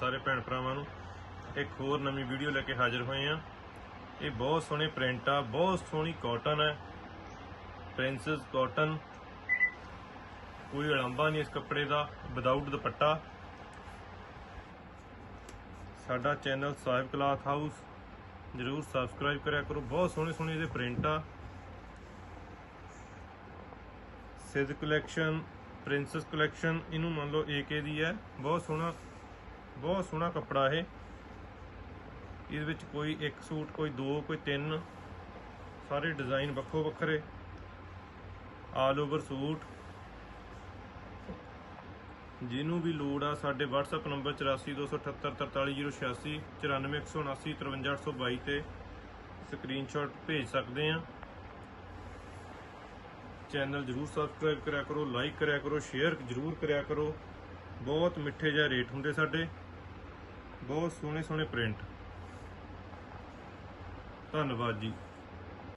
ਸਾਰੇ ਭੈਣ ਭਰਾਵਾਂ ਨੂੰ ਇੱਕ ਹੋਰ ਨਵੀਂ ਵੀਡੀਓ ਲੈ ਕੇ ਹਾਜ਼ਰ ਹੋਏ ਆ ਇਹ ਬਹੁਤ ਸੋਹਣੇ ਪ੍ਰਿੰਟ ਆ, ਬਹੁਤ ਸੋਹਣੀ ਕਾਟਨ ਹੈ। Princess cotton. ਕੋਈ ਅਲੰਬਾ ਨਹੀਂ ਇਸ ਕੱਪੜੇ ਦਾ ਵਿਦਆਊਟ ਦੁਪੱਟਾ। ਸਾਡਾ ਚੈਨਲ ਸਾਹਿਬ ਕਲਾਥ ਹਾਊਸ ਜਰੂਰ ਸਬਸਕ੍ਰਾਈਬ ਕਰਿਆ ਕਰੋ, ਬਹੁਤ ਸੋਹਣੇ ਸੋਹਣੇ ਇਹਦੇ ਪ੍ਰਿੰਟ ਆ। ਸਿੱਧ ਕਲੈਕਸ਼ਨ ਪ੍ਰਿੰਸਸ ਕਲੈਕਸ਼ਨ ਇਹਨੂੰ ਮੰਨ ਲਓ ਏਕੇ ਦੀ ਹੈ, ਬਹੁਤ ਸੋਹਣਾ ਬਹੁਤ ਸੋਹਣਾ ਕੱਪੜਾ ਇਹ। ਇਹਦੇ ਵਿੱਚ ਕੋਈ ਇੱਕ ਸੂਟ, ਕੋਈ ਦੋ, ਕੋਈ ਤਿੰਨ। ਸਾਰੇ ਡਿਜ਼ਾਈਨ ਵੱਖੋ ਵੱਖਰੇ। All over suit. ਜਿਹਨੂੰ ਵੀ ਲੋੜ ਆ, ਸਾਡੇ WhatsApp ਨੰਬਰ 8427843086 9417953822 ਤੇ ਸਕਰੀਨਸ਼ਾਟ ਭੇਜ ਸਕਦੇ ਆ। ਚੈਨਲ ਜਰੂਰ ਸਬਸਕ੍ਰਾਈਬ ਕਰਿਆ ਕਰੋ ਲਾਈਕ ਕਰਿਆ ਕਰੋ ਸ਼ੇਅਰ ਜਰੂਰ ਕਰਿਆ ਕਰੋ। ਬਹੁਤ ਮਿੱਠੇ ਜਿਹੇ ਰੇਟ ਹੁੰਦੇ ਸਾਡੇ। ਬਹੁਤ ਸੋਹਣੇ ਸੋਹਣੇ ਪ੍ਰਿੰਟ ਧੰਨਵਾਦ ਜੀ।